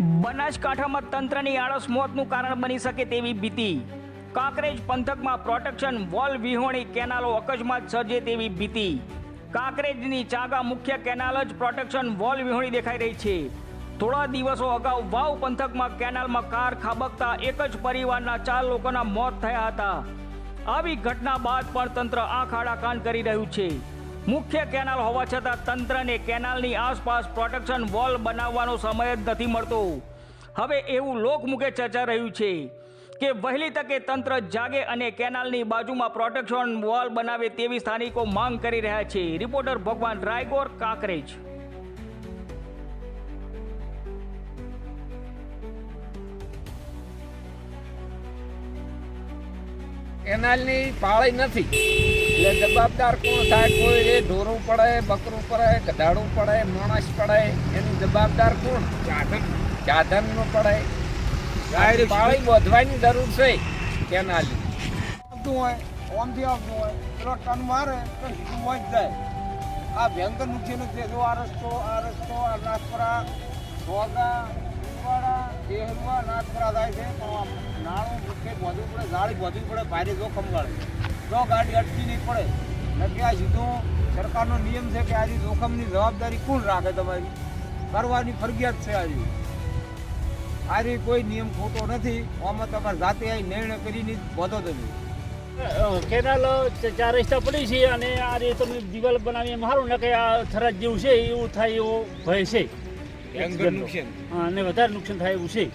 બનાસકાંઠામાં તંત્રની આળસ મોતનું કારણ બની શકે તેવી ભીતિ. કાંકરેજ પંથકમાં પ્રોટેક્શન, વોલ વિહોણી કેનાલો અકસ્માત સર્જે તેવી ભીતિ. કાંકરેજની ચાગા મુખ્ય કેનાલ જ પ્રોટેક્શન, વોલ વિહોણી દેખાઈ રહી છે. થોડા દિવસો અગાઉ વાવ પંથકમાં કેનાલમાં કાર ખાબકતા એક જ પરિવારના ચાર લોકોના મોત થયા હતા. આવી ઘટના બાદ પણ તંત્ર આંખ આડા કાન કરી રહ્યું છે. મુખ્ય કેનાલ હોવા છતાં તંત્રને કેનાલની આસપાસ પ્રોટેક્શન વોલ બનાવવાનો સમય જ નથી મળતો. હવે એવું લોકમુખે ચર્ચા રહ્યું છે કે વહેલી તકે તંત્ર જાગે અને કેનાલની બાજુમાં પ્રોટેક્શન વોલ બનાવે તેવી સ્થાનિકો માંગ કરી રહ્યા છે. રિપોર્ટર ભગવાન રાયગોર કાંકરેજ. કેનાલની પાળી નથી. એટલે જવાબદાર કોણ થાય કોઈ એ ઢોરું પડે બકરું પડે ગધાડું પડે માણસ પડે એનું જવાબદાર કોણ? સાધનનું પડે. પાળી બોધવાની જરૂર છે કેનાલની. આવતું હોય ઓમથી આવતું હોય પેલો ટન મારે તો સીધું મોજ જાય. આ ભયંકર નુકસાન છે. જો આ રસ્તો આ રસ્તો આ નાથપરા ભોગા દેહરવા નાથપરા થાય છે પણ નાણું મુખ્ય બોધવું પડે ગાડી બોધવી પડે, ભારે જોખમ ગાડે જો ગાડી અટકી નહીં પડે નક્કી આ સીધું? સરકારનો નિયમ છે કે આજે જોખમની જવાબદારી કોણ રાખે તમારી? કરવાની ફરજિયાત છે આજે. આજે કોઈ નિયમ ખોટો નથી, આમાં તમારે જાતે આ નિર્ણય કરીને બોધો તમે. કેનાલ ચાર રસ્તા પડી છે અને આ રીતે તમે દિવાલ બનાવી એમ સારું ને કે આ થરાદ જેવું છે, એવું થાય એવો ભય છે. નુકસાન. અને વધારે નુકસાન થાય એવું છે.